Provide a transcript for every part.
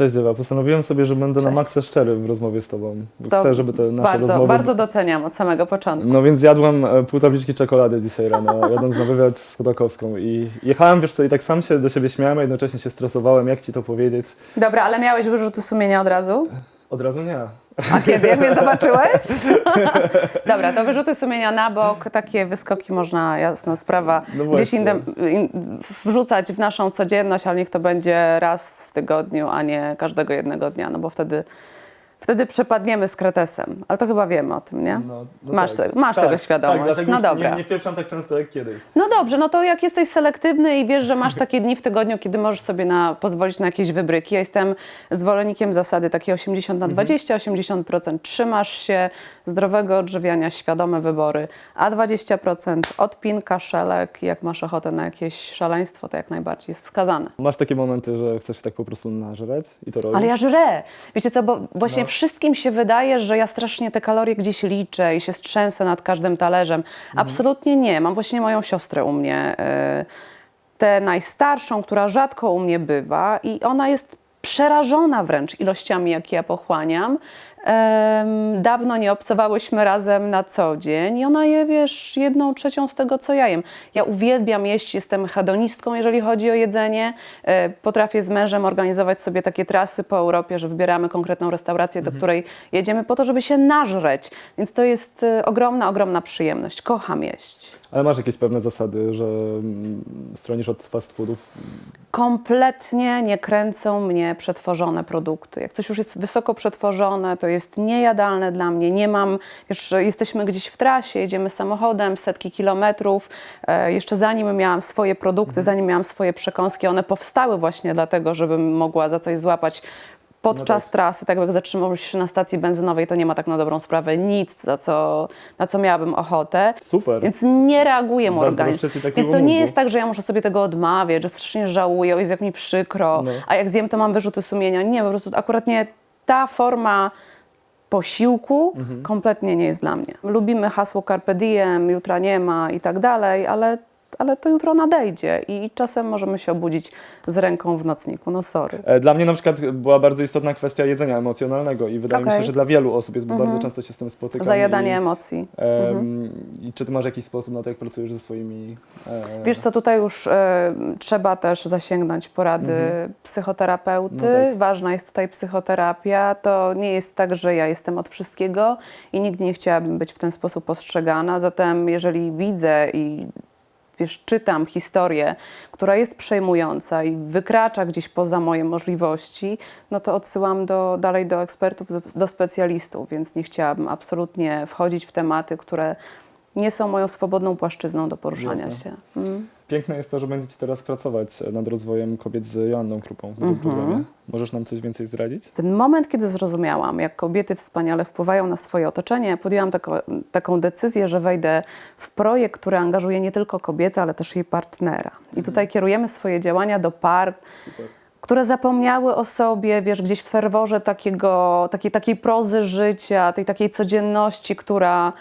Cześć Dziewa, postanowiłem sobie, że będę na Cześć. maksa szczery w rozmowie z Tobą. To chcę, żeby te nasze Bardzo, rozmowy... bardzo doceniam od samego początku. No więc zjadłem e, pół tabliczki czekolady dzisiaj rano, jadąc na wywiad z Chodakowską i jechałem, wiesz co, i tak sam się do siebie śmiałem, a jednocześnie się stresowałem, jak Ci to powiedzieć. Dobra, ale miałeś wyrzuty sumienia od razu? Od razu nie. A kiedy? Jak mnie zobaczyłeś? Dobra, to wyrzuty sumienia na bok, takie wyskoki można, jasna sprawa, No gdzieś właśnie. indem, in, wrzucać w naszą codzienność, ale niech to będzie raz w tygodniu, a nie każdego jednego dnia, no bo wtedy, wtedy przepadniemy z kretesem. Ale to chyba wiemy o tym, nie? No, no Masz tak. te- masz tak, tego świadomość. Tak, dlatego No dobra. Nie, nie wpieprzam tak często jak kiedyś. No dobrze, no to jak jesteś selektywny i wiesz, że masz takie dni w tygodniu, kiedy możesz sobie na, pozwolić na jakieś wybryki. Ja jestem zwolennikiem zasady takiej 80 na 20, 80% trzymasz się zdrowego odżywiania, świadome wybory, a 20% odpinka, szelek jak masz ochotę na jakieś szaleństwo, to jak najbardziej jest wskazane. Masz takie momenty, że chcesz się tak po prostu nażreć i to robisz? Ale ja żrę. Wiecie co, bo właśnie No. Wszystkim się wydaje, że ja strasznie te kalorie gdzieś liczę i się strzęsę nad każdym talerzem. Absolutnie nie. Mam właśnie moją siostrę u mnie, y, tę najstarszą, która rzadko u mnie bywa i ona jest przerażona wręcz ilościami, jakie ja pochłaniam. Dawno nie obcowałyśmy razem na co dzień i ona je, wiesz, jedną trzecią z tego, co ja jem. Ja uwielbiam jeść, jestem hedonistką, jeżeli chodzi o jedzenie. E, Potrafię z mężem organizować sobie takie trasy po Europie, że wybieramy konkretną restaurację, do której jedziemy po to, żeby się nażreć. Więc to jest e, ogromna, ogromna przyjemność. Kocham jeść. Ale masz jakieś pewne zasady, że mm, stronisz od fast foodów? Kompletnie nie kręcą mnie przetworzone produkty. Jak coś już jest wysoko przetworzone, to jest niejadalne dla mnie. Nie mam, wiesz, jesteśmy gdzieś w trasie, jedziemy samochodem setki kilometrów. E, jeszcze zanim miałam swoje produkty, zanim miałam swoje przekąski, one powstały właśnie dlatego, żebym mogła za coś złapać podczas tak. trasy, tak jak zatrzymałeś się na stacji benzynowej, to nie ma tak na dobrą sprawę nic, za co, na co miałabym ochotę. Super. Więc nie reaguje mój organizm. Więc to nie mózgu. jest tak, że ja muszę sobie tego odmawiać, że strasznie żałuję, o Jezu, jak mi przykro, No. a jak zjem, to mam wyrzuty sumienia. Nie, po prostu akurat nie ta forma posiłku Mhm. kompletnie nie jest dla mnie. Lubimy hasło carpe diem, jutra nie ma i tak dalej, ale, ale to jutro nadejdzie i czasem możemy się obudzić z ręką w nocniku. No sorry. E, Dla mnie na przykład była bardzo istotna kwestia jedzenia emocjonalnego i wydaje mi Okej. Mhm. się, że dla wielu osób jest, bo bardzo często się z tym spotykam. Zajadanie i, emocji. em, I czy ty masz jakiś sposób na to, jak pracujesz ze swoimi... E, Wiesz co, tutaj już e, trzeba też zasięgnąć porady psychoterapeuty. Mhm. No tak. Ważna jest tutaj psychoterapia. To nie jest tak, że ja jestem od wszystkiego i nigdy nie chciałabym być w ten sposób postrzegana. Zatem jeżeli widzę i wiesz, czytam historię, która jest przejmująca i wykracza gdzieś poza moje możliwości, no to odsyłam do, dalej do ekspertów, do, do specjalistów, więc nie chciałabym absolutnie wchodzić w tematy, które nie są moją swobodną płaszczyzną do poruszania Jasne. się. Mm. Piękne jest to, że będziecie teraz pracować nad rozwojem kobiet z Joanną Krupą w tym Mhm. programie. Możesz nam coś więcej zdradzić? Ten moment, kiedy zrozumiałam, jak kobiety wspaniale wpływają na swoje otoczenie, podjęłam taką, taką decyzję, że wejdę w projekt, który angażuje nie tylko kobiety, ale też jej partnera. I tutaj kierujemy swoje działania do par, Super. które zapomniały o sobie, wiesz, gdzieś w ferworze takiego, takiej, takiej prozy życia, tej takiej codzienności, która,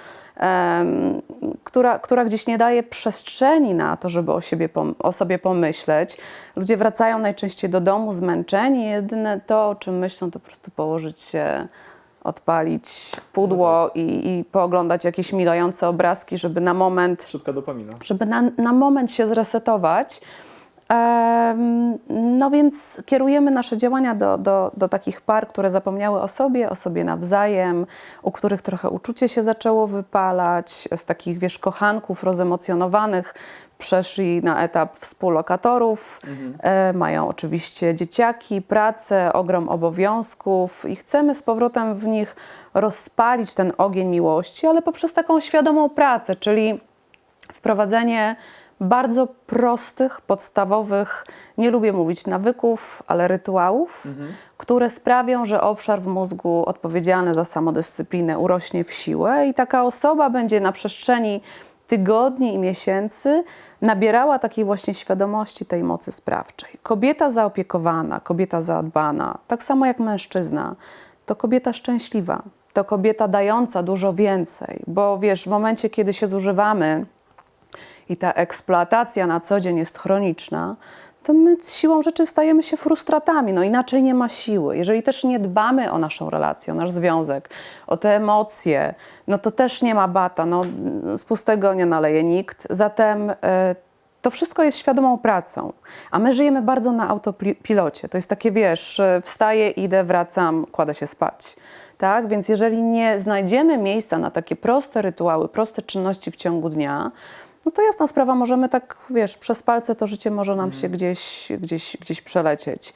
która, która gdzieś nie daje przestrzeni na to, żeby o, siebie, o sobie pomyśleć. Ludzie wracają najczęściej do domu zmęczeni, jedyne to, o czym myślą, to po prostu położyć się, odpalić pudło i, i pooglądać jakieś milające obrazki, żeby na moment Szybka dopamina. żeby na, na moment się zresetować. No więc kierujemy nasze działania do, do, do takich par, które zapomniały o sobie, o sobie nawzajem, u których trochę uczucie się zaczęło wypalać, z takich, wiesz, kochanków rozemocjonowanych przeszli na etap współlokatorów, e, mają oczywiście dzieciaki, pracę, ogrom obowiązków i chcemy z powrotem w nich rozpalić ten ogień miłości, ale poprzez taką świadomą pracę, czyli wprowadzenie bardzo prostych, podstawowych, nie lubię mówić nawyków, ale rytuałów, które sprawią, że obszar w mózgu odpowiedzialny za samodyscyplinę urośnie w siłę i taka osoba będzie na przestrzeni tygodni i miesięcy nabierała takiej właśnie świadomości tej mocy sprawczej. Kobieta zaopiekowana, kobieta zadbana, tak samo jak mężczyzna, to kobieta szczęśliwa, to kobieta dająca dużo więcej, bo wiesz, w momencie, kiedy się zużywamy, i ta eksploatacja na co dzień jest chroniczna, to my siłą rzeczy stajemy się frustratami. No inaczej nie ma siły. Jeżeli też nie dbamy o naszą relację, o nasz związek, o te emocje, no to też nie ma bata. No, z pustego nie naleje nikt. Zatem e, to wszystko jest świadomą pracą. A my żyjemy bardzo na autopilocie. To jest takie, wiesz, e, wstaję, idę, wracam, kładę się spać. Tak? Więc jeżeli nie znajdziemy miejsca na takie proste rytuały, proste czynności w ciągu dnia, no to jasna sprawa, możemy tak, wiesz, przez palce to życie może nam się gdzieś, gdzieś, gdzieś przelecieć.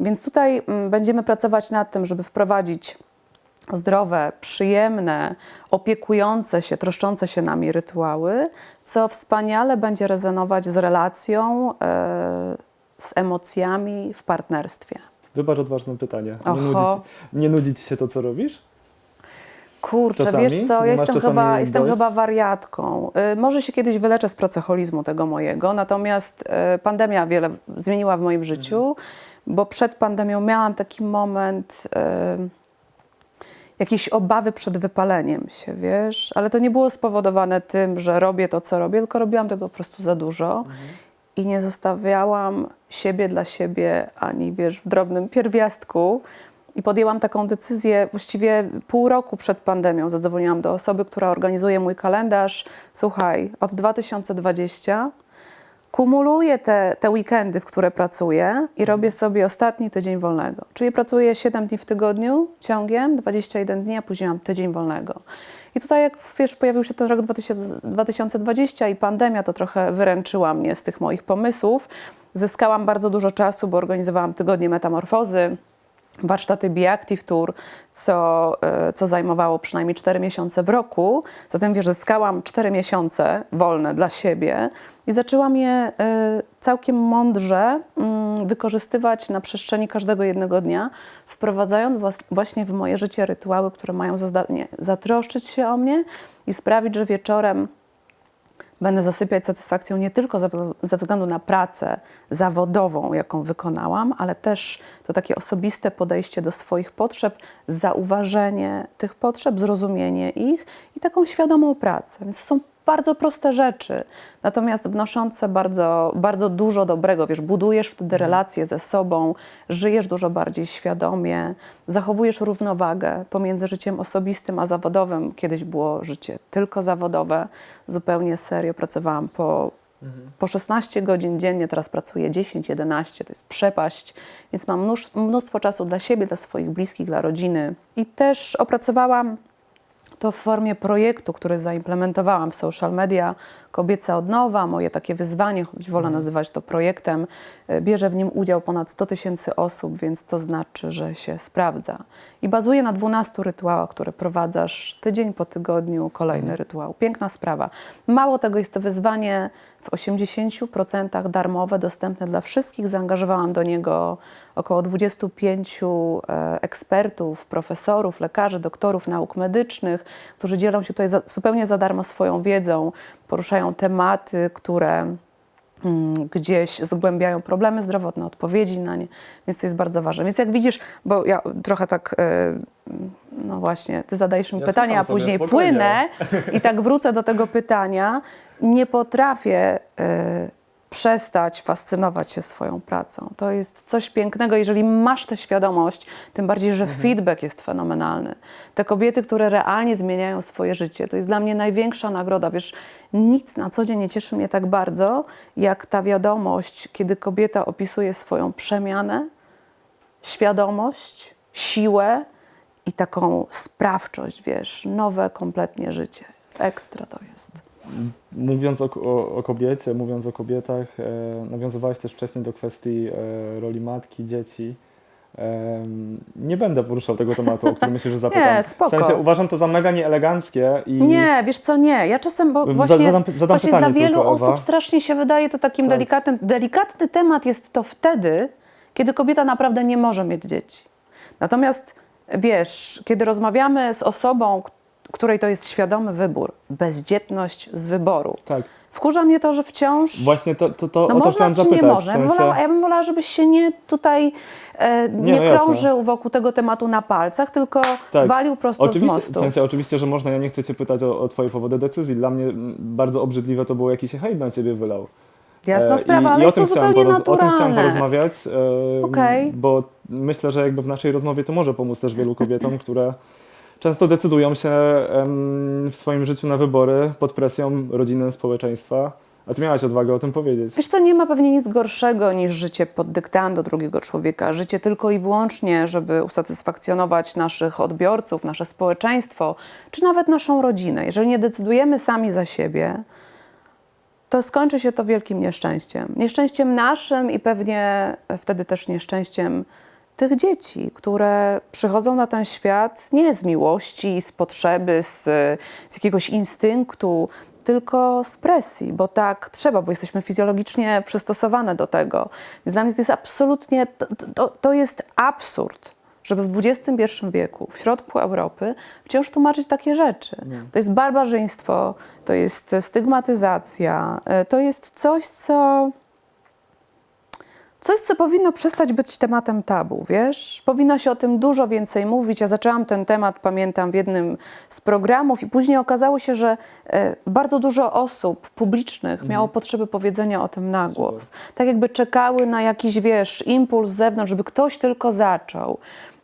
Więc tutaj mm, będziemy pracować nad tym, żeby wprowadzić zdrowe, przyjemne, opiekujące się, troszczące się nami rytuały, co wspaniale będzie rezonować z relacją, e, z emocjami w partnerstwie. Wybacz odważne pytanie. Nie nudzić, nie nudzić się to, co robisz? Kurczę, Czasami? wiesz co, ja jestem, chyba, jestem chyba wariatką. Y, może się kiedyś wyleczę z pracoholizmu tego mojego, natomiast y, pandemia wiele zmieniła w moim życiu, bo przed pandemią miałam taki moment y, jakiejś obawy przed wypaleniem się, wiesz, ale to nie było spowodowane tym, że robię to, co robię, tylko robiłam tego po prostu za dużo i nie zostawiałam siebie dla siebie ani, wiesz, w drobnym pierwiastku. I podjęłam taką decyzję właściwie pół roku przed pandemią. Zadzwoniłam do osoby, która organizuje mój kalendarz. Słuchaj, od 2020 kumuluję te, te weekendy, w które pracuję i robię sobie ostatni tydzień wolnego. Czyli pracuję 7 dni w tygodniu ciągiem, 21 dni, a później mam tydzień wolnego. I tutaj, jak wiesz, pojawił się ten rok 2000 2020 i pandemia, to trochę wyręczyła mnie z tych moich pomysłów. Zyskałam bardzo dużo czasu, bo organizowałam tygodnie metamorfozy, warsztaty Beactive Tour, co, e, co zajmowało przynajmniej 4 miesiące w roku. Zatem wiesz, zyskałam 4 miesiące wolne dla siebie i zaczęłam je e, całkiem mądrze mm, wykorzystywać na przestrzeni każdego jednego dnia, wprowadzając właśnie w moje życie rytuały, które mają za zadanie zatroszczyć się o mnie i sprawić, że wieczorem będę zasypiać satysfakcją nie tylko ze, względu na pracę zawodową, jaką wykonałam, ale też to takie osobiste podejście do swoich potrzeb, zauważenie tych potrzeb, zrozumienie ich i taką świadomą pracę. Więc są bardzo proste rzeczy, natomiast wnoszące bardzo, bardzo dużo dobrego. Wiesz, budujesz wtedy relacje ze sobą, żyjesz dużo bardziej świadomie, zachowujesz równowagę pomiędzy życiem osobistym a zawodowym. Kiedyś było życie tylko zawodowe, zupełnie serio pracowałam po, po 16 godzin dziennie, teraz pracuję 10-11, to jest przepaść, więc mam mnóstwo czasu dla siebie, dla swoich bliskich, dla rodziny. I też opracowałam to w formie projektu, który zaimplementowałam w social media. Kobieca Odnowa, moje takie wyzwanie, choć wolę nazywać to projektem, e, bierze w nim udział ponad 100 tysięcy osób, więc to znaczy, że się sprawdza. I bazuje na 12 rytuałach, które prowadzasz tydzień po tygodniu, kolejny rytuał. Piękna sprawa. Mało tego, jest to wyzwanie w 80% darmowe, dostępne dla wszystkich. Zaangażowałam do niego około 25 e, ekspertów, profesorów, lekarzy, doktorów nauk medycznych, którzy dzielą się tutaj za, zupełnie za darmo swoją wiedzą, poruszają tematy, które mm, gdzieś zgłębiają problemy zdrowotne, odpowiedzi na nie, więc to jest bardzo ważne. Więc jak widzisz, bo ja trochę tak, e, no właśnie, ty zadajesz mi Ja pytania, a później spokojnie. płynę i tak wrócę do tego pytania. Nie potrafię e, przestać fascynować się swoją pracą. To jest coś pięknego, jeżeli masz tę świadomość, tym bardziej, że feedback jest fenomenalny. Te kobiety, które realnie zmieniają swoje życie, to jest dla mnie największa nagroda. Wiesz, nic na co dzień nie cieszy mnie tak bardzo, jak ta wiadomość, kiedy kobieta opisuje swoją przemianę, świadomość, siłę i taką sprawczość, wiesz, nowe kompletnie życie. Ekstra to jest. Mówiąc o, o, o kobiecie, mówiąc o kobietach, e, nawiązywałeś też wcześniej do kwestii e, roli matki, dzieci. Em, nie będę poruszał tego tematu, o którym myślę, że zapytam. Nie, spoko. W sensie uważam to za mega nieeleganckie i Nie, wiesz co, nie. Ja czasem, bo właśnie, zadam- zadam właśnie dla wielu tylko, osób strasznie się wydaje to takim Tak. delikatnym. Delikatny temat jest to wtedy, kiedy kobieta naprawdę nie może mieć dzieci. Natomiast wiesz, kiedy rozmawiamy z osobą, której to jest świadomy wybór, bezdzietność z wyboru. tak. Wkurza mnie to, że wciąż. Właśnie to, to, to No o to można chciałem czy zapytać. nie można? w Ja bym sensie, wolała, ja bym wolała, żebyś się nie tutaj e, nie, no jasne. krążył wokół tego tematu na palcach, tylko Tak. walił prosto Oczywiście, z mostu. w sensie oczywiście, że można, ja nie chcę Cię pytać o, o Twoje powody decyzji. Dla mnie bardzo obrzydliwe to było, jaki się hejt na Ciebie wylał. Jasna E, sprawa, i, ale i jest o to zupełnie poroz- O tym naturalne. porozmawiać, Okej. bo myślę, że jakby w naszej rozmowie to może pomóc też wielu kobietom, które często decydują się w swoim życiu na wybory pod presją rodziny, społeczeństwa. A ty miałaś odwagę o tym powiedzieć. Wiesz co, nie ma pewnie nic gorszego niż życie pod dyktando drugiego człowieka. Życie tylko i wyłącznie, żeby usatysfakcjonować naszych odbiorców, nasze społeczeństwo, czy nawet naszą rodzinę. Jeżeli nie decydujemy sami za siebie, to skończy się to wielkim nieszczęściem. Nieszczęściem naszym i pewnie wtedy też nieszczęściem tych dzieci, które przychodzą na ten świat nie z miłości, z potrzeby, z, z jakiegoś instynktu, tylko z presji, bo tak trzeba, bo jesteśmy fizjologicznie przystosowane do tego. Więc dla mnie to jest absolutnie, to, to, jest absurd, żeby w XXI wieku, w środku Europy, wciąż tłumaczyć takie rzeczy. To jest barbarzyństwo, to jest stygmatyzacja, e, to jest coś, co Coś, co powinno przestać być tematem tabu, wiesz? Powinno się o tym dużo więcej mówić. Ja zaczęłam ten temat, pamiętam, w jednym z programów i później okazało się, że e, bardzo dużo osób publicznych miało potrzeby powiedzenia o tym na głos. Tak jakby czekały na jakiś, wiesz, impuls z zewnątrz, żeby ktoś tylko zaczął.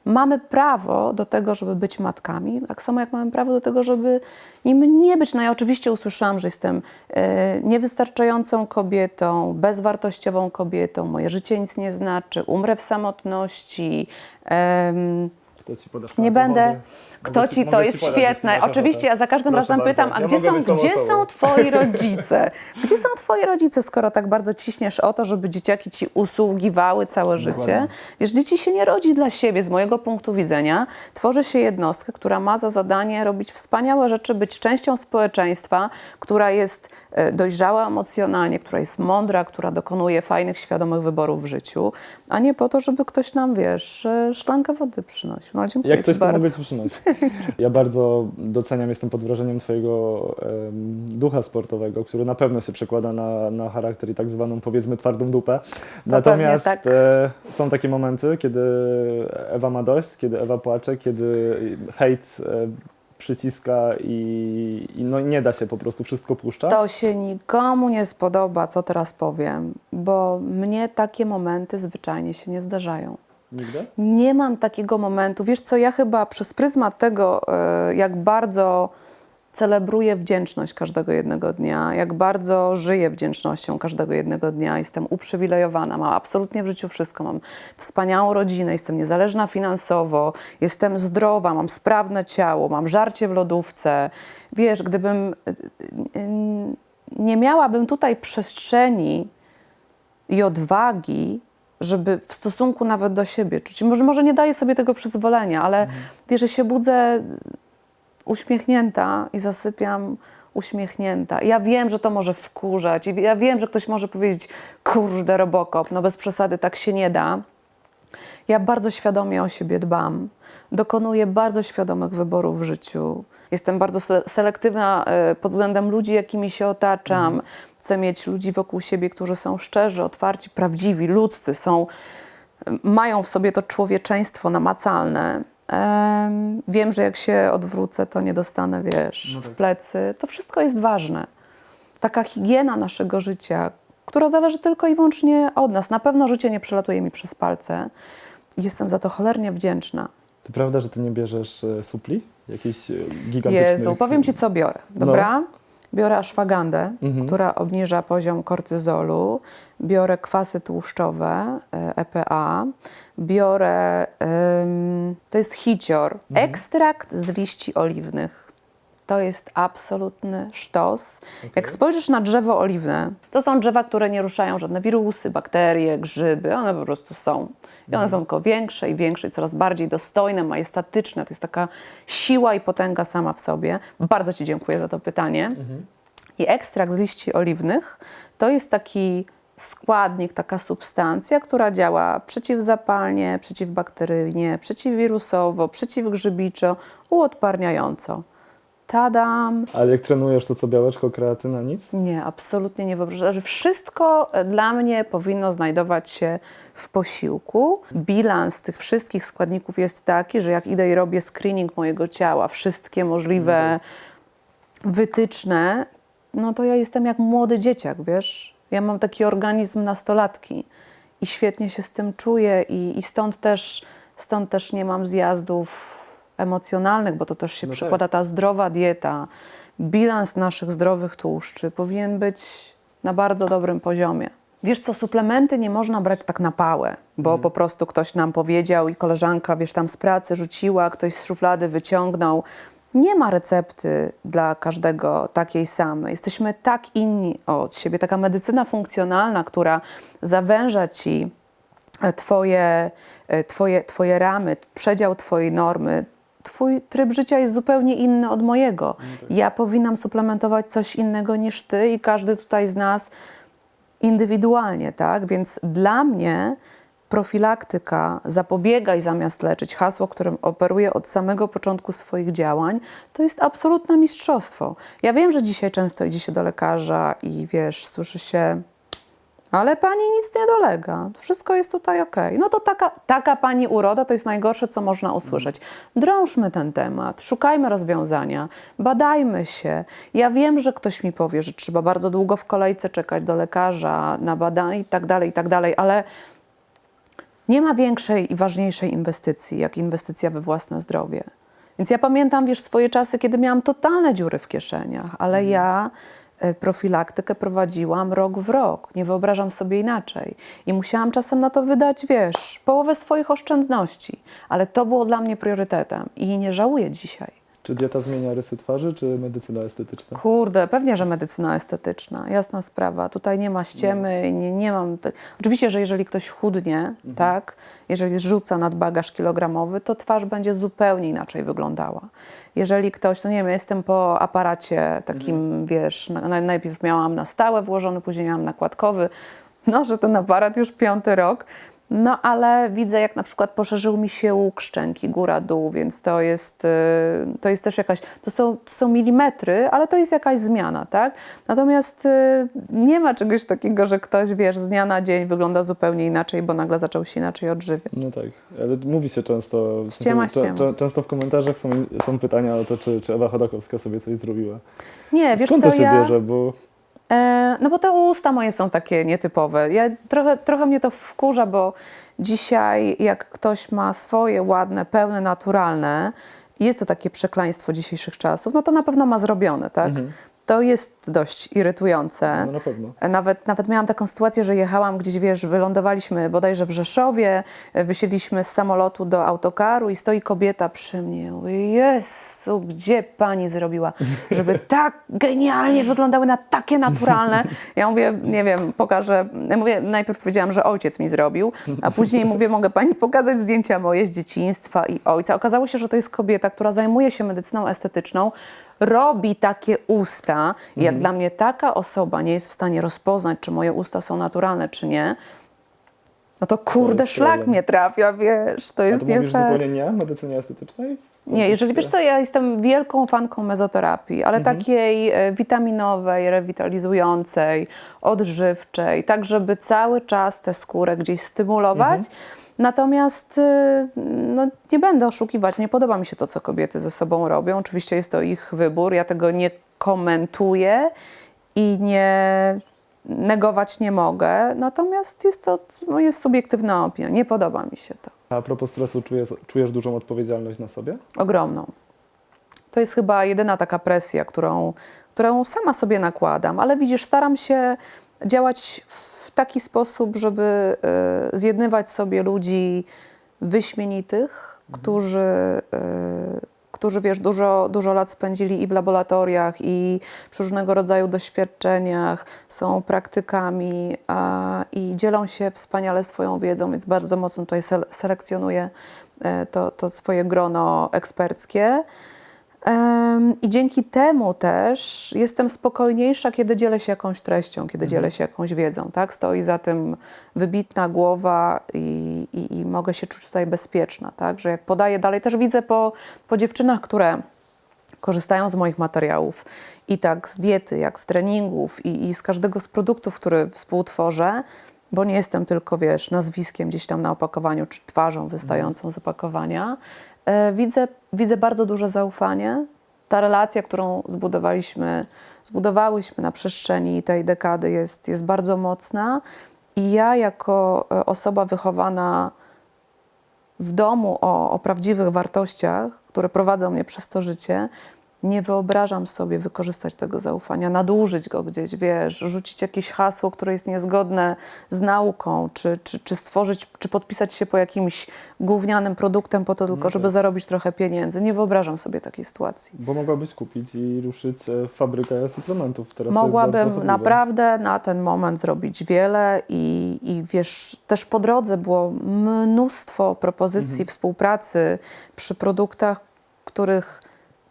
Mamy prawo do tego, żeby być matkami, tak samo jak mamy prawo do tego, żeby nim nie być. No ja oczywiście usłyszałam, że jestem e, niewystarczającą kobietą, bezwartościową kobietą, moje życie nic nie znaczy, umrę w samotności. em, Ci poda nie będę. wody? Kto Mogę ci, to jest świetne. Oczywiście, ja za każdym Proszę razem bardzo. pytam, a Ja gdzie, mogę są, być tą gdzie osobą. są twoi rodzice? Gdzie są twoi rodzice, skoro tak bardzo ciśniesz o to, żeby dzieciaki ci usługiwały całe życie? Dokładnie. Wiesz, dzieci się nie rodzi dla siebie. Z mojego punktu widzenia tworzy się jednostkę, która ma za zadanie robić wspaniałe rzeczy, być częścią społeczeństwa, która jest e, dojrzała emocjonalnie, która jest mądra, która dokonuje fajnych, świadomych wyborów w życiu, a nie po to, żeby ktoś nam, wiesz, e, szklankę wody przynosił. No, dziękuję Jak coś, to bardzo. mogę przynosić. Ja bardzo doceniam, jestem pod wrażeniem twojego em, ducha sportowego, który na pewno się przekłada na, na charakter i tak zwaną, powiedzmy, twardą dupę. Natomiast tak. e, są takie momenty, kiedy Ewa ma dość, kiedy Ewa płacze, kiedy hejt e, przyciska i, i no, nie da się po prostu, wszystko puszcza. To się nikomu nie spodoba, co teraz powiem, bo mnie takie momenty zwyczajnie się nie zdarzają. Nigdy? Nie mam takiego momentu. Wiesz co, ja chyba przez pryzmat tego, e, jak bardzo celebruję wdzięczność każdego jednego dnia, jak bardzo żyję wdzięcznością każdego jednego dnia, jestem uprzywilejowana, mam absolutnie w życiu wszystko, mam wspaniałą rodzinę, jestem niezależna finansowo, jestem zdrowa, mam sprawne ciało, mam żarcie w lodówce. Wiesz, gdybym y, nie miałabym tutaj przestrzeni i odwagi, żeby w stosunku nawet do siebie czuć. Może, może nie daję sobie tego przyzwolenia, ale wiesz, że się budzę uśmiechnięta i zasypiam uśmiechnięta. Ja wiem, że to może wkurzać ja wiem, że ktoś może powiedzieć, kurde, Robokop, no bez przesady tak się nie da. Ja bardzo świadomie o siebie dbam. Dokonuję bardzo świadomych wyborów w życiu. Jestem bardzo se- selektywna e, pod względem ludzi, jakimi się otaczam. Chcę mieć ludzi wokół siebie, którzy są szczerzy, otwarci, prawdziwi, ludzcy, są, mają w sobie to człowieczeństwo namacalne. Em, wiem, że jak się odwrócę, to nie dostanę, wiesz, No tak. w plecy. To wszystko jest ważne. Taka higiena naszego życia, która zależy tylko i wyłącznie od nas. Na pewno życie nie przelatuje mi przez palce jestem za to cholernie wdzięczna. To prawda, że ty nie bierzesz e, supli? Jakichś e, gigantycznych... Jezu, powiem Ci, co biorę, No. Biorę ashwagandę, Mhm. która obniża poziom kortyzolu, biorę kwasy tłuszczowe, e, EPA, biorę, ym, to jest hicior, Mhm. ekstrakt z liści oliwnych. To jest absolutny sztos. Jak spojrzysz na drzewo oliwne, to są drzewa, które nie ruszają żadne wirusy, bakterie, grzyby. One po prostu są. I one są tylko większe i większe i coraz bardziej dostojne, majestatyczne. To jest taka siła i potęga sama w sobie. Bardzo Ci dziękuję za to pytanie. I ekstrakt z liści oliwnych to jest taki składnik, taka substancja, która działa przeciwzapalnie, przeciwbakteryjnie, przeciwwirusowo, przeciwgrzybiczo, uodparniająco. Tadam! Ale jak trenujesz, to co, białeczko, kreatyna, nic? Nie, absolutnie nie wyobrażam. Że wszystko e, dla mnie powinno znajdować się w posiłku. Bilans tych wszystkich składników jest taki, że jak idę i robię screening mojego ciała, wszystkie możliwe wytyczne, no to ja jestem jak młody dzieciak, wiesz? Ja mam taki organizm nastolatki i świetnie się z tym czuję i, i stąd, też, stąd też nie mam zjazdów emocjonalnych, bo to też się No tak. przekłada ta zdrowa dieta. Bilans naszych zdrowych tłuszczy powinien być na bardzo dobrym poziomie. Wiesz co, suplementy nie można brać tak na pałę, bo po prostu ktoś nam powiedział i koleżanka, wiesz, tam z pracy rzuciła, ktoś z szuflady wyciągnął. Nie ma recepty dla każdego takiej samej. Jesteśmy tak inni od siebie. Taka medycyna funkcjonalna, która zawęża ci e, twoje, e, twoje, twoje ramy, przedział twojej normy. Twój tryb życia jest zupełnie inny od mojego. Ja powinnam suplementować coś innego niż ty i każdy tutaj z nas indywidualnie, tak? Więc dla mnie profilaktyka, zapobiegaj zamiast leczyć, hasło, którym operuję od samego początku swoich działań, to jest absolutne mistrzostwo. Ja wiem, że dzisiaj często idzie się do lekarza i wiesz, słyszy się, ale pani nic nie dolega, wszystko jest tutaj ok. No to taka, taka pani uroda to jest najgorsze, co można usłyszeć. Drążmy ten temat, szukajmy rozwiązania, badajmy się. Ja wiem, że ktoś mi powie, że trzeba bardzo długo w kolejce czekać do lekarza na badania i tak dalej, i tak dalej, ale nie ma większej i ważniejszej inwestycji, jak inwestycja we własne zdrowie. Więc ja pamiętam, wiesz, swoje czasy, kiedy miałam totalne dziury w kieszeniach, ale ja e, profilaktykę prowadziłam rok w rok. Nie wyobrażam sobie inaczej. I musiałam czasem na to wydać, wiesz, połowę swoich oszczędności. Ale to było dla mnie priorytetem i nie żałuję dzisiaj. Czy dieta zmienia rysy twarzy, czy medycyna estetyczna? Kurde, pewnie, że medycyna estetyczna, jasna sprawa. Tutaj nie ma ściemy, nie, nie mam. Te... Oczywiście, że jeżeli ktoś chudnie, tak, jeżeli zrzuca nadbagaż kilogramowy, to twarz będzie zupełnie inaczej wyglądała. Jeżeli ktoś, no nie wiem, ja jestem po aparacie takim, wiesz, na, najpierw miałam na stałe włożony, później miałam nakładkowy, no, że ten aparat już piąty rok. No, ale widzę, jak na przykład poszerzył mi się łuk szczęki góra-dół, więc to jest, y, to jest też jakaś, to są, to są milimetry, ale to jest jakaś zmiana, tak? Natomiast y, nie ma czegoś takiego, że ktoś, wiesz, z dnia na dzień wygląda zupełnie inaczej, bo nagle zaczął się inaczej odżywiać. No tak, ale mówi się często, w Ściema, sensie, ściema. często w komentarzach są, są pytania o to, czy, czy Ewa Chodakowska sobie coś zrobiła. Nie, wiesz Skąd co, to się ja... bierze, bo no bo te usta moje są takie nietypowe. Ja, trochę, trochę mnie to wkurza, bo dzisiaj jak ktoś ma swoje ładne, pełne, naturalne, jest to takie przekleństwo dzisiejszych czasów, no to na pewno ma zrobione, tak? To jest dość irytujące. no na pewno. Nawet, nawet miałam taką sytuację, że jechałam gdzieś, wiesz, wylądowaliśmy bodajże w Rzeszowie, wysiedliśmy z samolotu do autokaru i stoi kobieta przy mnie. Jezu, gdzie pani zrobiła, żeby tak genialnie wyglądały na takie naturalne. Ja mówię, nie wiem, pokażę, ja mówię, najpierw powiedziałam, że ojciec mi zrobił, a później mówię, mogę pani pokazać zdjęcia moje z dzieciństwa i ojca. Okazało się, że to jest kobieta, która zajmuje się medycyną estetyczną, robi takie usta. I Jak dla mnie taka osoba nie jest w stanie rozpoznać, czy moje usta są naturalne, czy nie, no to kurde, jest szlak problem. mnie trafia, wiesz, to A jest to nie mówisz fair. zupełnie nie medycynie estetycznej? Nie, jeżeli wiesz co, ja jestem wielką fanką mezoterapii, ale Mhm. takiej e, witaminowej, rewitalizującej, odżywczej, tak żeby cały czas tę skórę gdzieś stymulować. Mhm. Natomiast y, no, nie będę oszukiwać, nie podoba mi się to, co kobiety ze sobą robią. Oczywiście jest to ich wybór, ja tego nie komentuję i nie negować nie mogę. Natomiast jest to no, jest subiektywna opinia, nie podoba mi się to. A propos stresu, czujesz, czujesz dużą odpowiedzialność na sobie? ogromną. To jest chyba jedyna taka presja, którą, którą sama sobie nakładam, ale widzisz, staram się działać w taki sposób, żeby y, zjednywać sobie ludzi wyśmienitych, którzy, y, którzy wiesz, dużo, dużo lat spędzili i w laboratoriach, i przy różnego rodzaju doświadczeniach, są praktykami a, i dzielą się wspaniale swoją wiedzą, więc bardzo mocno tutaj sele- selekcjonuję e, to, to swoje grono eksperckie. I dzięki temu też jestem spokojniejsza, kiedy dzielę się jakąś treścią, kiedy dzielę się jakąś wiedzą. Tak? Stoi za tym wybitna głowa i, i, i mogę się czuć tutaj bezpieczna. Tak? Że jak podaję dalej, też widzę po, po dziewczynach, które korzystają z moich materiałów i tak z diety, jak z treningów i, i z każdego z produktów, który współtworzę, bo nie jestem tylko, wiesz, nazwiskiem gdzieś tam na opakowaniu, czy twarzą wystającą z opakowania. E, widzę, widzę bardzo duże zaufanie. Ta relacja, którą zbudowaliśmy, zbudowałyśmy na przestrzeni tej dekady jest, jest bardzo mocna. I ja jako e, osoba wychowana w domu o, o prawdziwych wartościach, które prowadzą mnie przez to życie, nie wyobrażam sobie wykorzystać tego zaufania, nadużyć go gdzieś, wiesz, rzucić jakieś hasło, które jest niezgodne z nauką, czy, czy, czy stworzyć, czy podpisać się po jakimś gównianym produktem po to tylko, No żeby tak. zarobić trochę pieniędzy. Nie wyobrażam sobie takiej sytuacji. Bo mogłabyś kupić i ruszyć e, fabrykę suplementów. Teraz Mogłabym naprawdę na ten moment zrobić wiele i, i wiesz, też po drodze było mnóstwo propozycji Mhm. współpracy przy produktach, których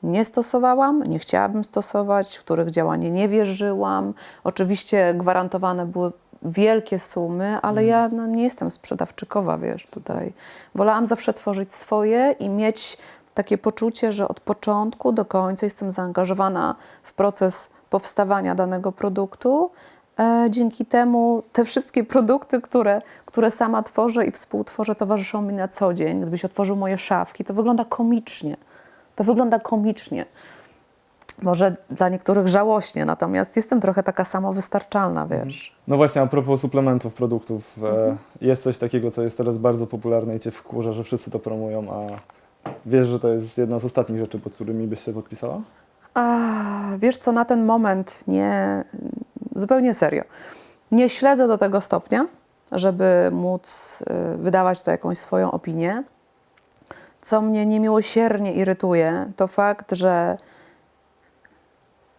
nie stosowałam, nie chciałabym stosować, w których działanie nie wierzyłam. Oczywiście gwarantowane były wielkie sumy, ale Mhm. ja no, nie jestem sprzedawczykowa, wiesz, tutaj. Wolałam zawsze tworzyć swoje i mieć takie poczucie, że od początku do końca jestem zaangażowana w proces powstawania danego produktu. E, dzięki temu te wszystkie produkty, które, które sama tworzę i współtworzę, towarzyszą mi na co dzień. Gdybyś otworzył moje szafki, to wygląda komicznie. To wygląda komicznie. Może dla niektórych żałośnie, natomiast jestem trochę taka samowystarczalna, wiesz. No właśnie, a propos suplementów, produktów. E, Mhm. jest coś takiego, co jest teraz bardzo popularne i cię wkurza, że wszyscy to promują, a wiesz, że to jest jedna z ostatnich rzeczy, pod którymi byś się podpisała? A, wiesz co, na ten moment nie, zupełnie serio. Nie śledzę do tego stopnia, żeby móc y, wydawać to jakąś swoją opinię. Co mnie niemiłosiernie irytuje, to fakt, że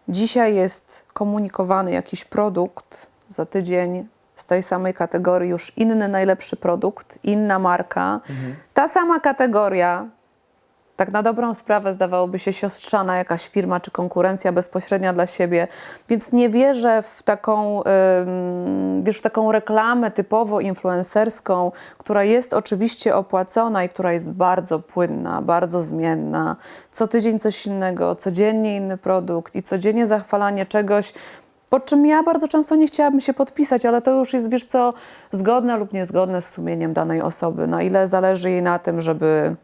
dzisiaj jest komunikowany jakiś produkt, za tydzień z tej samej kategorii już inny najlepszy produkt, inna marka, ta sama kategoria, tak na dobrą sprawę zdawałoby się siostrzana jakaś firma czy konkurencja bezpośrednia dla siebie, więc nie wierzę w taką, wiesz, w taką reklamę typowo influencerską, która jest oczywiście opłacona i która jest bardzo płynna, bardzo zmienna. Co tydzień coś innego, codziennie inny produkt i codziennie zachwalanie czegoś, po czym ja bardzo często nie chciałabym się podpisać, ale to już jest, wiesz co, zgodne lub niezgodne z sumieniem danej osoby. Na ile zależy jej na tym, żeby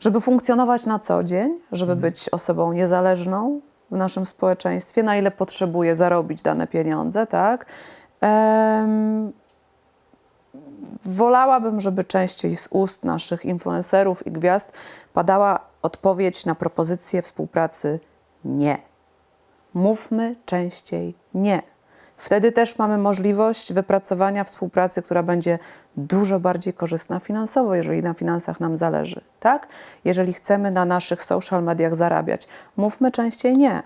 żeby funkcjonować na co dzień, żeby być osobą niezależną w naszym społeczeństwie, na ile potrzebuje zarobić dane pieniądze, tak? Em, wolałabym, żeby częściej z ust naszych influencerów i gwiazd padała odpowiedź na propozycję współpracy nie. Mówmy częściej nie. Wtedy też mamy możliwość wypracowania współpracy, która będzie dużo bardziej korzystna finansowo, jeżeli na finansach nam zależy, tak? Jeżeli chcemy na naszych social mediach zarabiać, mówmy częściej nie.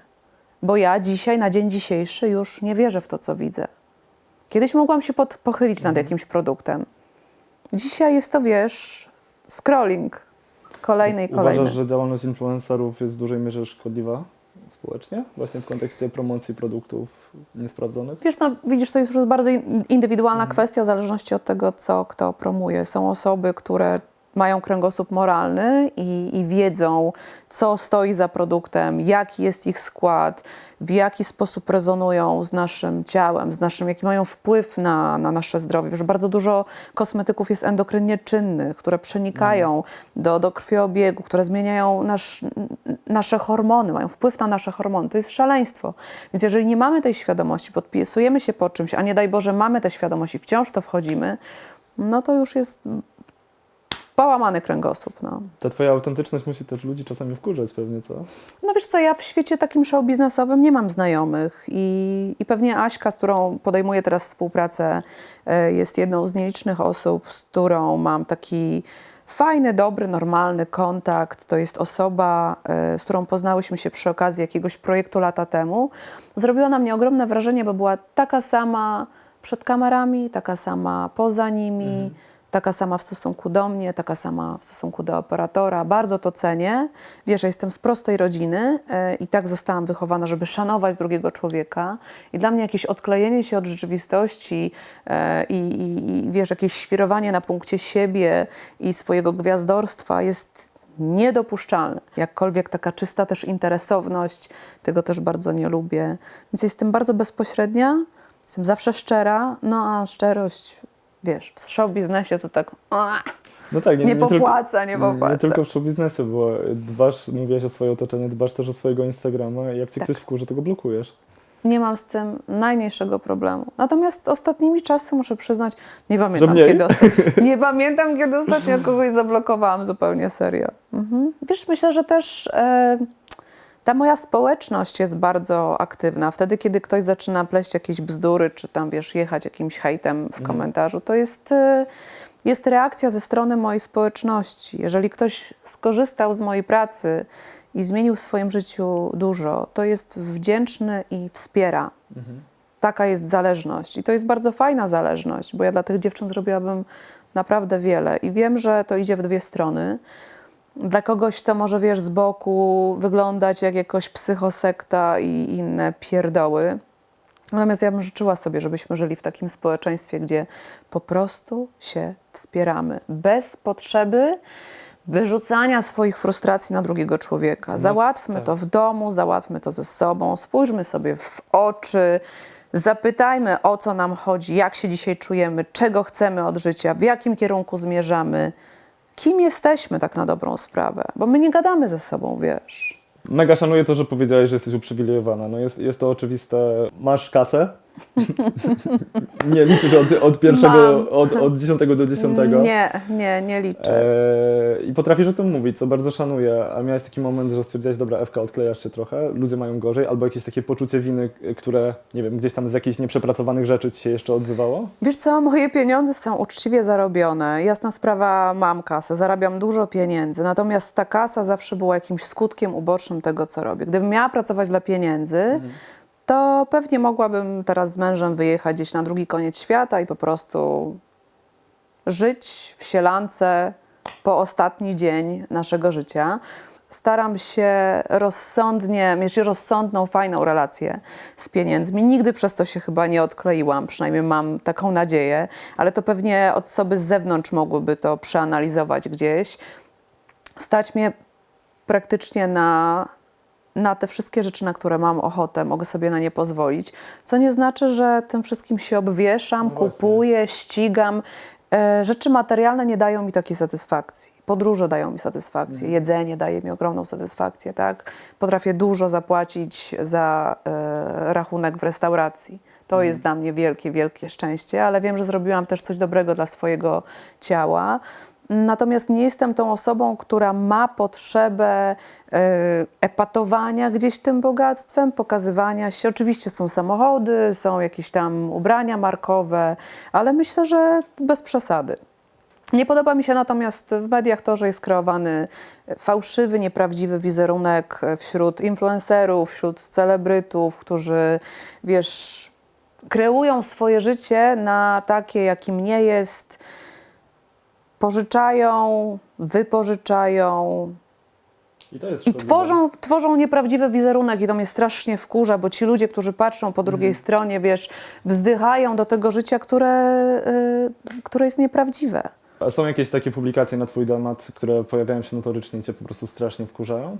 Bo ja dzisiaj, na dzień dzisiejszy, już nie wierzę w to, co widzę. Kiedyś mogłam się pod, pochylić nad jakimś produktem. Dzisiaj jest to, wiesz, scrolling. Kolejny i kolejny. Uważasz, że działalność influencerów jest w dużej mierze szkodliwa społecznie? Właśnie w kontekście promocji produktów niesprawdzonych? Wiesz, no, widzisz, to jest już bardzo in- indywidualna kwestia, w zależności od tego, co kto promuje. Są osoby, które mają kręgosłup moralny i, i wiedzą, co stoi za produktem, jaki jest ich skład, w jaki sposób rezonują z naszym ciałem, z naszym, jaki mają wpływ na, na nasze zdrowie. Wiesz, bardzo dużo kosmetyków jest endokrynnie czynnych, które przenikają do, do krwiobiegu, które zmieniają nasz, nasze hormony, mają wpływ na nasze hormony. To jest szaleństwo. Więc jeżeli nie mamy tej świadomości, podpisujemy się po czymś, a nie daj Boże mamy tę świadomość i wciąż to wchodzimy, no to już jest połamany kręgosłup. No. Ta twoja autentyczność musi też ludzi czasami wkurzać pewnie, co? No wiesz co, ja w świecie takim show biznesowym nie mam znajomych i, i pewnie Aśka, z którą podejmuję teraz współpracę, e, jest jedną z nielicznych osób, z którą mam taki fajny, dobry, normalny kontakt. To jest osoba, e, z którą poznałyśmy się przy okazji jakiegoś projektu lata temu. Zrobiła na mnie ogromne wrażenie, bo była taka sama przed kamerami, taka sama poza nimi. Taka sama w stosunku do mnie, taka sama w stosunku do operatora. Bardzo to cenię. Wiesz, ja jestem z prostej rodziny e, i tak zostałam wychowana, żeby szanować drugiego człowieka. I dla mnie jakieś odklejenie się od rzeczywistości e, i, i, i wiesz, jakieś świrowanie na punkcie siebie i swojego gwiazdorstwa jest niedopuszczalne. Jakkolwiek taka czysta też interesowność, tego też bardzo nie lubię. Więc jestem bardzo bezpośrednia, jestem zawsze szczera, no a szczerość, wiesz, w show biznesie to tak... No tak, Nie, tylko- popłaca, nie popłaca. Nie tylko w show biznesie, bo dbasz, mówiłaś o swoje otoczenie, dbasz też o swojego Instagrama i jak cię Tak. ktoś wkurzy, to go blokujesz. Nie mam z tym najmniejszego problemu. Natomiast ostatnimi czasy muszę przyznać, nie pamiętam, kiedy, osta- nie pamiętam, kiedy ostatnio kogoś zablokowałam zupełnie serio. Mhm. Wiesz, myślę, że też e, ta moja społeczność jest bardzo aktywna. Wtedy, kiedy ktoś zaczyna pleść jakieś bzdury, czy tam, wiesz, jechać jakimś hejtem w komentarzu, to jest... E, jest reakcja ze strony mojej społeczności. Jeżeli ktoś skorzystał z mojej pracy i zmienił w swoim życiu dużo, to jest wdzięczny i wspiera. Taka jest zależność. I to jest bardzo fajna zależność, bo ja dla tych dziewczyn zrobiłabym naprawdę wiele. I wiem, że to idzie w dwie strony. Dla kogoś to może, wiesz, z boku wyglądać jak jakoś psychosekta i inne pierdoły. Natomiast ja bym życzyła sobie, żebyśmy żyli w takim społeczeństwie, gdzie po prostu się wspieramy. Bez potrzeby wyrzucania swoich frustracji na drugiego człowieka. Załatwmy tak. to w domu, załatwmy to ze sobą, spójrzmy sobie w oczy, zapytajmy o co nam chodzi, jak się dzisiaj czujemy, czego chcemy od życia, w jakim kierunku zmierzamy, kim jesteśmy tak na dobrą sprawę. Bo my nie gadamy ze sobą, wiesz. Mega szanuję to, że powiedziałeś, że jesteś uprzywilejowana. No jest, jest to oczywiste. Masz kasę? nie liczysz od, od pierwszego, Mam. od, od dziesiątego do dziesiątego. Nie, nie, nie liczę. Eee, I potrafisz o tym mówić, co bardzo szanuję. A miałeś taki moment, że stwierdziłeś, dobra, Ewka, odklejasz się trochę, ludzie mają gorzej, albo jakieś takie poczucie winy, k- które, nie wiem, gdzieś tam z jakichś nieprzepracowanych rzeczy ci się jeszcze odzywało? Wiesz co, moje pieniądze są uczciwie zarobione. Jasna sprawa, mam kasę, zarabiam dużo pieniędzy, natomiast ta kasa zawsze była jakimś skutkiem ubocznym tego, co robię. Gdybym miała pracować dla pieniędzy, to pewnie mogłabym teraz z mężem wyjechać gdzieś na drugi koniec świata i po prostu żyć w sielance po ostatni dzień naszego życia. Staram się rozsądnie, mieć rozsądną, fajną relację z pieniędzmi. Nigdy przez to się chyba nie odkleiłam, przynajmniej mam taką nadzieję, ale to pewnie osoby z zewnątrz mogłyby to przeanalizować gdzieś. Stać mnie praktycznie na, na te wszystkie rzeczy, na które mam ochotę, mogę sobie na nie pozwolić. Co nie znaczy, że tym wszystkim się obwieszam, No kupuję, ścigam. E, rzeczy materialne nie dają mi takiej satysfakcji. Podróże dają mi satysfakcję, Mhm. jedzenie daje mi ogromną satysfakcję, tak? Potrafię dużo zapłacić za e, rachunek w restauracji. To Mhm. jest dla mnie wielkie, wielkie szczęście, ale wiem, że zrobiłam też coś dobrego dla swojego ciała. Natomiast nie jestem tą osobą, która ma potrzebę e, epatowania gdzieś tym bogactwem, pokazywania się. Oczywiście są samochody, są jakieś tam ubrania markowe, ale myślę, że bez przesady. Nie podoba mi się natomiast w mediach to, że jest kreowany fałszywy, nieprawdziwy wizerunek wśród influencerów, wśród celebrytów, którzy, wiesz, kreują swoje życie na takie, jakim nie jest. Pożyczają, wypożyczają, I i tworzą, tworzą nieprawdziwy wizerunek i to mnie strasznie wkurza, bo ci ludzie, którzy patrzą po drugiej Mhm. stronie, wiesz, wzdychają do tego życia, które, y, które jest nieprawdziwe. A są jakieś takie publikacje na twój temat, które pojawiają się notorycznie i cię po prostu strasznie wkurzają?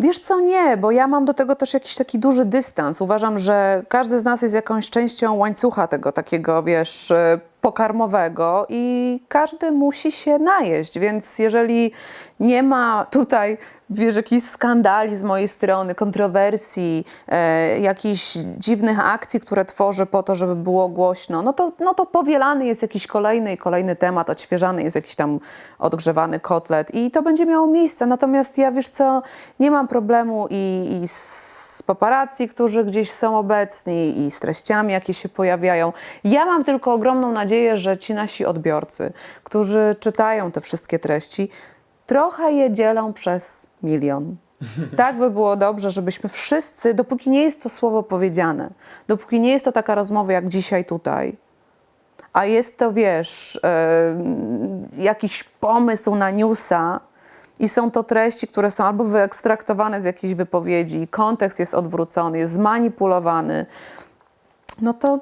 Wiesz co, nie, bo ja mam do tego też jakiś taki duży dystans. Uważam, że każdy z nas jest jakąś częścią łańcucha tego takiego, wiesz, e, pokarmowego i każdy musi się najeść, więc jeżeli nie ma tutaj, wiesz, jakichś skandali z mojej strony, kontrowersji, e, jakichś dziwnych akcji, które tworzę po to, żeby było głośno, no to, no to powielany jest jakiś kolejny i kolejny temat, odświeżany jest jakiś tam odgrzewany kotlet i to będzie miało miejsce. Natomiast ja, wiesz co, nie mam problemu i, i z paparazzi, którzy gdzieś są obecni i z treściami, jakie się pojawiają. Ja mam tylko ogromną nadzieję, że ci nasi odbiorcy, którzy czytają te wszystkie treści, trochę je dzielą przez milion. Tak by było dobrze, żebyśmy wszyscy, dopóki nie jest to słowo powiedziane, dopóki nie jest to taka rozmowa jak dzisiaj tutaj, a jest to, wiesz, em, jakiś pomysł na newsa i są to treści, które są albo wyekstraktowane z jakiejś wypowiedzi, kontekst jest odwrócony, jest zmanipulowany, no to,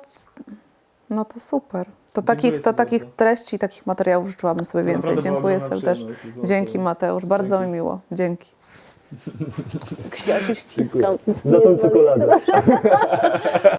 no to super. To takich, to takich treści, takich materiałów życzyłabym sobie To więcej. naprawdę była Dziękuję serdecznie. przyjemność Dzięki Mateusz, bardzo Dzięki. mi miło. Dzięki. Ksiasiu ściskam. Za tą czekoladę.